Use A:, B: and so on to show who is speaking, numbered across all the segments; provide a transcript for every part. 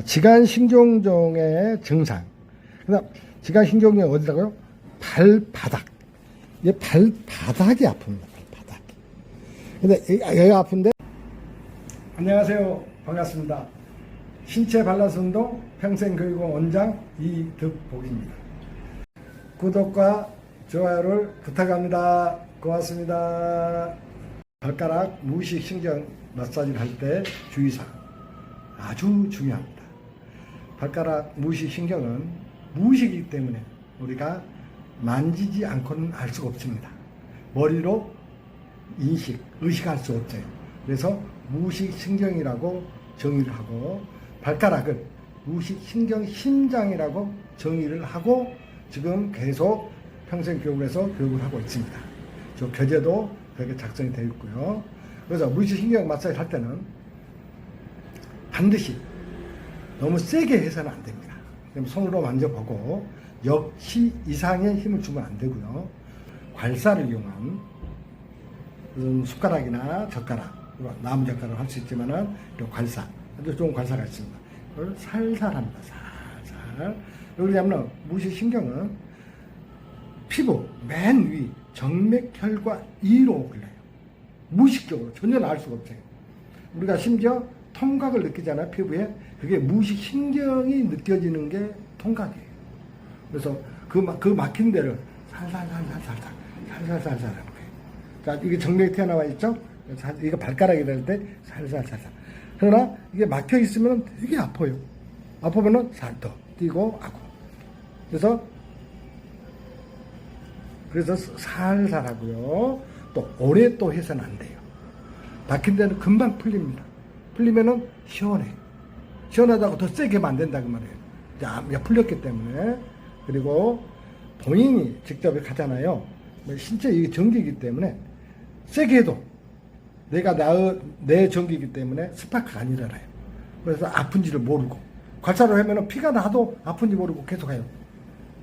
A: 아, 지간 신경종의 증상. 그다음 지간 신경종이 어디다가요? 발바닥. 이 발바닥이 아픕니다. 발바닥. 근데 이- 여기가 아픈데 안녕하세요. 반갑습니다. 신체 밸런스 운동 평생교육원 원장 이득복입니다. 구독과 좋아요를 부탁합니다. 고맙습니다. 발가락 무식 신경 마사지를 할 때 주의사항 아주 중요합니다. 발가락 무식 신경은 무식이기 때문에 우리가 만지지 않고는 알 수가 없습니다. 머리로 인식, 의식할 수 없어요. 그래서 무식 신경이라고 정의를 하고 발가락을 무식 신경 심장이라고 정의를 하고 지금 계속 평생 교육에서 교육을 하고 있습니다. 저 교재도 그렇게 작성이 되어 있고요. 그래서 무식 신경 마사지 할 때는 반드시 너무 세게 해서는 안 됩니다. 그럼 손으로 만져보고 역시 이상의 힘을 주면 안 되고요. 괄사를 이용한 숟가락이나 젓가락, 나무 젓가락 할 수 있지만은 괄사, 아주 좋은 괄사가 있습니다. 그걸 살살 합니다. 살살. 왜냐하면 무시 신경은 피부 맨 위 정맥혈과 이로 흘러요. 무의식적으로 전혀 알 수가 없어요. 우리가 심지어 통각을 느끼잖아요, 피부에. 그게 무의식신경이 느껴지는 게 통각이에요. 그래서 그, 막- 그 막힌 데를 살살살살살살, 살살살살 하는 거예요. 자, 이게 정맥이 튀어나와 있죠? 자, 이거 발가락이 될때 살살살살. 그러나 이게 막혀 있으면 되게 아파요. 아프면은 살더 뛰고 아고. 그래서 그래서 살살 하고요. 또 오래 또 해서는 안 돼요. 박힌 데는 금방 풀립니다. 풀리면은 시원해. 시원하다고 더 세게 된다 그 말이에요. 자, 풀렸기 때문에 그리고 본인이 직접 가잖아요. 뭐 신체 이게 전기이기 때문에 세게 해도 내가 나, 내 전기이기 때문에 스파크가 안 일어나요. 그래서 아픈지를 모르고 관찰을 하면은 피가 나도 아픈지 모르고 계속 해요.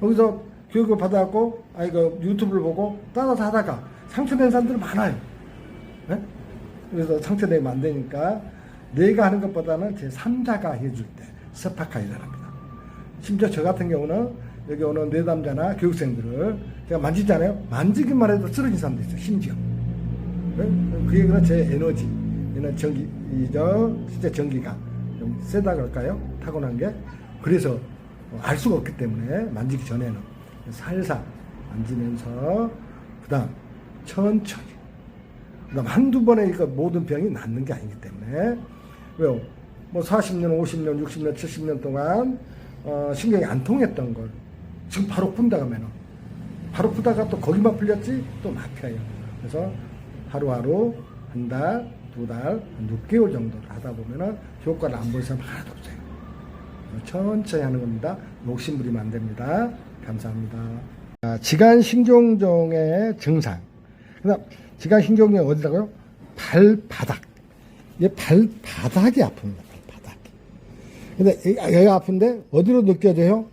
A: 여기서 교육을 받아갖고 아 이거 유튜브를 보고 따라서 하다가 상처낸 사람들 많아요. 네? 그래서 상처내면 안 되니까 내가 하는 것보다는 제 3자가 해줄 때 스파크가 일어납니다. 심지어 저 같은 경우는 여기 오는 내담자나 교육생들을 제가 만지잖아요. 만지기만 해도 쓰러진 사람도 있어요. 심지어. 네? 그 얘기는 제 에너지, 얘는 전기, 이저 진짜 전기가 좀 세다 그럴까요? 타고난 게. 그래서 알 수가 없기 때문에 만지기 전에는 살살 만지면서 그다음 천천히 그다음 한두 번에 이거 모든 병이 낫는 게 아니기 때문에 왜요? 뭐 40년, 50년, 60년, 70년 동안 어, 신경이 안 통했던 걸 지금 바로 푼다 그러면은 바로 푸다가 또 거기만 풀렸지 또 막혀요. 그래서 하루하루 한 달, 두 달, 한 6개월 정도를 하다 보면은 효과를 안 볼 사람 하나도 없어요. 천천히 하는 겁니다. 욕심 부리면 안 됩니다. 감사합니다. 아, 지간 신경종의 증상. 그다음 지간 신경종이 어디다가요? 발바닥. 이 발바닥이 아픕니다. 발바닥. 근데 이- 여기가 아픈데 어디로 느껴져요?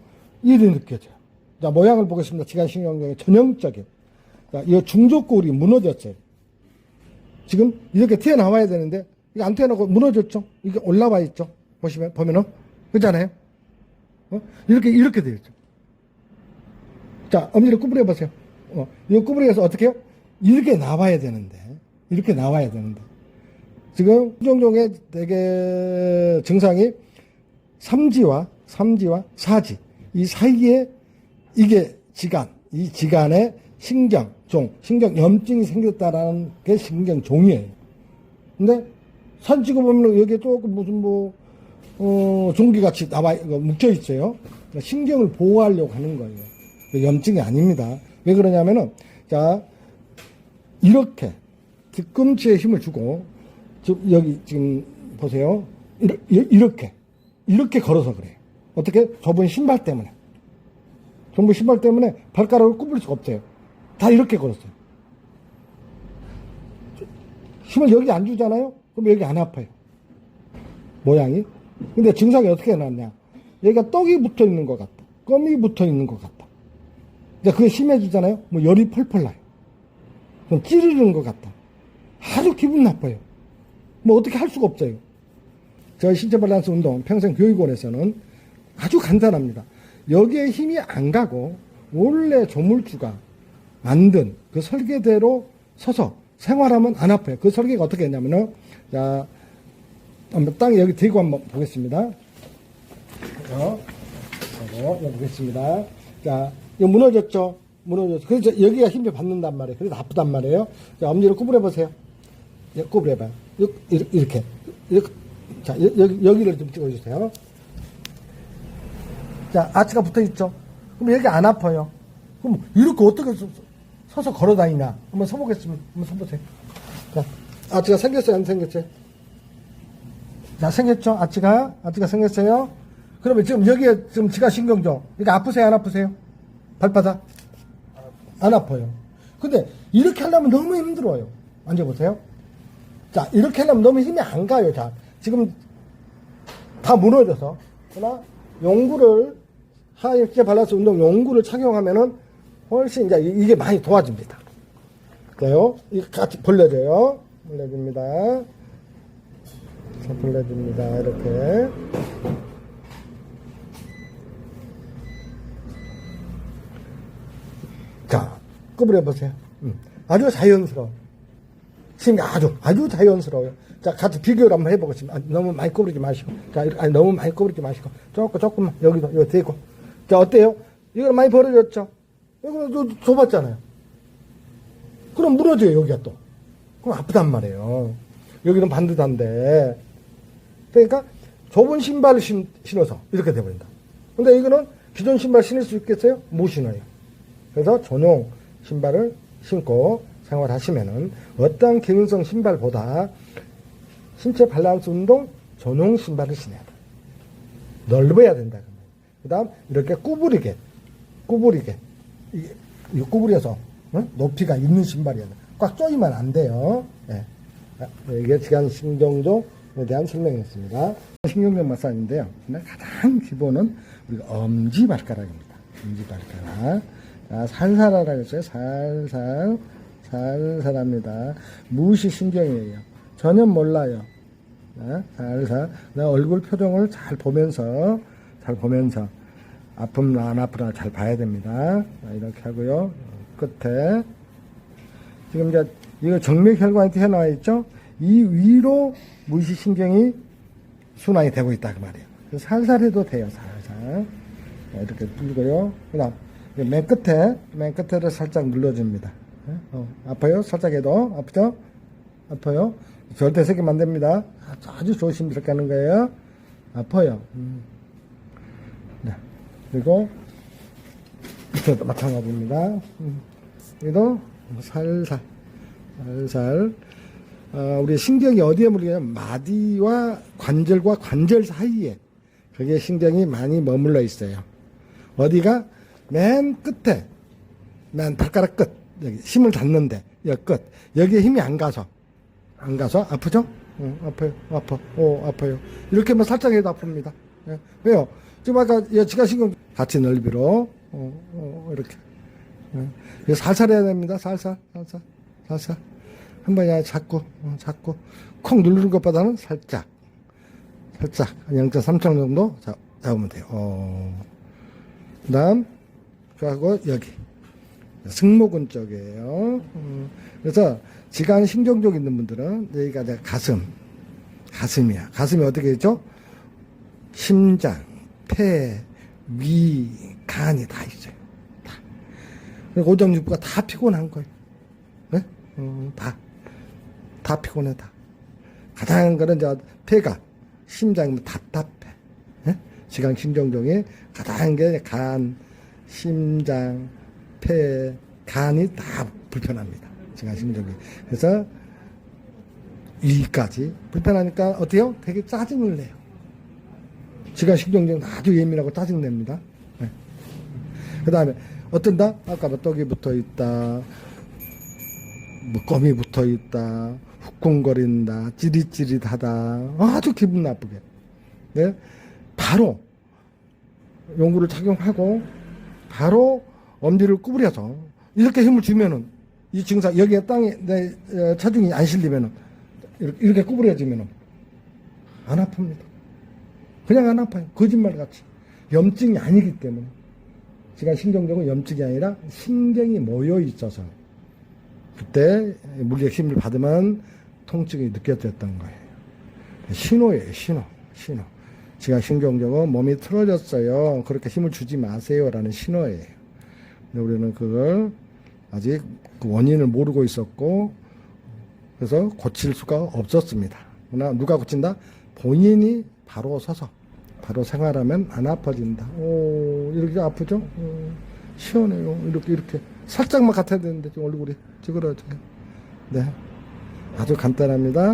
A: 이리 느껴져요. 자, 모양을 보겠습니다. 지간 신경종의 전형적인. 자, 이 중족골이 무너졌어요. 지금 이렇게 튀어나와야 되는데 이게 안 튀어나오고 무너졌죠? 이게 올라와 있죠? 보시면 보면은 그렇잖아요. 어? 이렇게 이렇게 되어 있죠. 자, 엄지를 구부려 보세요. 어, 이 구부려서 어떻게 해요? 이렇게 나와야 되는데 이렇게 나와야 되는데 지금 종종의 되게 증상이 삼지와 삼지와 사지 이 사이에 이게 지간 이 지간에 신경종 신경 염증이 생겼다라는 게 신경종이에요. 근데 사진 찍어 보면 여기에 조금 무슨 뭐, 어, 종기같이 나와, 이거 묻혀 있어요. 그러니까 신경을 보호하려고 하는 거예요. 그 염증이 아닙니다. 왜 그러냐면은, 자, 이렇게 뒤꿈치에 힘을 주고, 지금 여기 지금 보세요. 이렇게, 이렇게, 걸어서 그래요. 어떻게? 좁은 신발 때문에. 좁은 신발 때문에 발가락을 구부릴 수가 없어요. 다 이렇게 걸었어요. 힘을 여기 안 주잖아요? 그럼 여기 안 아파요. 모양이. 근데 증상이 어떻게 나왔냐? 여기가 떡이 붙어 있는 것 같다. 껌이 붙어 있는 것 같다. 이제 그게 심해지잖아요? 뭐 열이 펄펄 나요. 그럼 찌르는 것 같다. 아주 기분 나빠요. 뭐 어떻게 할 수가 없어요. 저희 신체 밸런스 운동 평생 교육원에서는 아주 간단합니다. 여기에 힘이 안 가고 원래 조물주가 만든 그 설계대로 서서 생활하면 안 아파요. 그 설계가 어떻게 했냐면은 자 한번 땅에 여기 대고 한번 보겠습니다. 어, 하고 여기 보겠습니다. 자, 이거 무너졌죠? 무너졌죠. 그래서 여기가 힘이 받는단 말이에요. 그래서 아프단 말이에요. 자, 엄지를 구부려 보세요. 예, 구부려봐요. 이렇게, 이렇게. 자, 여- 여기, 여기를 좀 찍어주세요. 자, 아치가 붙어 있죠? 그럼 여기 안 아파요. 그럼 이렇게 어떻게 서, 서서 걸어 다니냐? 한번 서보겠습니다. 한번 서보세요. 자, 아치가 생겼어요? 안 생겼어요? 자, 생겼죠? 아치가? 아치가 생겼어요? 그러면 지금 여기에 지금 지가 신경죠? 이게 아프세요? 안 아프세요? 발바닥? 안 아파요. 근데 이렇게 하려면 너무 힘들어요. 앉아보세요. 자, 이렇게 하려면 너무 힘이 안 가요. 자, 지금 다 무너져서. 그러나 용구를, 하이게 발라스 운동 용구를 착용하면은 훨씬 이제 이- 이게 많이 도와줍니다. 그래요? 이거 같이 벌려줘요. 벌려줍니다. 자, 벌려줍니다. 이렇게. 자, 구부려 보세요. 음, 아주 자연스러워. 지금 아주, 아주 자연스러워요. 자, 같이 비교를 한번 해보겠습니다. 아, 너무 많이 구부리지 마시고. 자, 아니, 너무 많이 구부리지 마시고. 조금, 조금만, 여기도, 이거 대고. 자, 어때요? 이거 많이 벌어졌죠? 이거 좀 좁았잖아요. 그럼 무너져요, 여기가 또. 그럼 아프단 말이에요. 여기는 반듯한데. 그러니까 좁은 신발을 신, 신어서 이렇게 돼버린다. 근데 이거는 기존 신발 신을 수 있겠어요? 못 신어요. 그래서 전용 신발을 신고 생활하시면은 어떠한 기능성 신발보다 신체 밸런스 운동 전용 신발을 신어야 돼. 넓어야 된다. 그 다음 이렇게 구부리게, 구부리게. 이게, 이거 구부려서 어? 높이가 있는 신발이야. 꽉 조이면 안 돼요. 예. 아, 이게 지간 신경종에 대한 설명이었습니다. 신경종 마사지인데요. 근데 가장 기본은 우리가 엄지발가락입니다. 엄지발가락. 자, 살살 하라 그랬어요. 살살, 살살 합니다. 무시 신경이에요. 전혀 몰라요. 자, 살살. 나 얼굴 표정을 잘 보면서, 잘 보면서, 아픔나 안 아프나 잘 봐야 됩니다. 자, 이렇게 하고요. 끝에. 지금 이제, 이거 정맥혈관이 해나와 있죠? 이 위로 무시신경이 순환이 되고 있다, 그 말이에요. 살살 해도 돼요, 살살. 자, 이렇게 뚫고요. 그 다음, 맨 끝에, 맨 끝에를 살짝 눌러줍니다. 예? 어, 아파요? 살짝 해도? 아프죠? 아파요? 절대 세게 안 됩니다. 아주, 조심스럽게 하는 거예요. 아파요. 음. 네. 그리고, 이것도 마찬가지입니다. 음. 여기도 살살, 살살. 어, 우리 신경이 어디에 물리냐면 마디와 관절과 관절 사이에 그게 신경이 많이 머물러 있어요. 어디가 맨 끝에, 맨 발가락 끝, 여기 힘을 닿는데, 여기 끝. 여기에 힘이 안 가서, 안 가서 아프죠? 어, 아파요, 아파, 어, 아파요. 이렇게만 살짝 해도 아픕니다. 예. 왜요? 지금 아까 지가신경 같이 넓이로, 어, 어, 이렇게. 예. 살살 해야 됩니다. 살살, 살살, 살살. 한 번에 자꾸, 어, 자꾸. 콩 누르는 것보다는 살짝, 살짝, 한 0.3초 정도 잡, 잡으면 돼요. 어. 그 다음, 그하고 여기. 승모근 쪽이에요. 음, 그래서 지간 신경종 있는 분들은 여기가 이제 가슴, 가슴이야. 가슴이 어떻게 있죠? 심장, 폐, 위, 간이 다 있어요. 다. 그리고 오장육부가 다 피곤한 거예요. 네? 음, 다. 다 피곤해, 다. 가장 그런 이제 폐가, 심장이 답답해. 예? 지간 신경종이 가장 게 간, 심장, 폐, 간이 다 불편합니다. 지간 신경이. 그래서 이까지 불편하니까 어때요? 되게 짜증을 내요. 지간 신경종 아주 예민하고 짜증냅니다. 네. 그 다음에 어떤다? 아까 뭐 떡이 붙어 있다. 뭐 껌이 붙어 있다. 후콩거린다. 찌릿찌릿하다. 아주 기분 나쁘게. 네? 바로 용구를 착용하고 바로 엄지를 구부려서 이렇게 힘을 주면은 이 증상 여기에 땅에 내 어, 체중이 안 실리면은 이렇게, 이렇게 구부려지면은 안 아픕니다. 그냥 안 아파요. 거짓말 같이. 염증이 아니기 때문에. 제가 신경적은 염증이 아니라 신경이 모여 있어서 그때 물리적 힘을 받으면 통증이 느껴졌던 거예요. 신호예요, 신호, 신호. 제가 신경적은 몸이 틀어졌어요. 그렇게 힘을 주지 마세요라는 신호예요. 우리는 그걸 아직 그 원인을 모르고 있었고 그래서 고칠 수가 없었습니다. 그러나 누가 고친다? 본인이 바로 서서 바로 생활하면 안 아파진다. 오 이렇게 아프죠? 오, 시원해요. 이렇게 이렇게 살짝만 같아야 되는데 지금 얼굴이 찌그러져요. 네, 아주 간단합니다.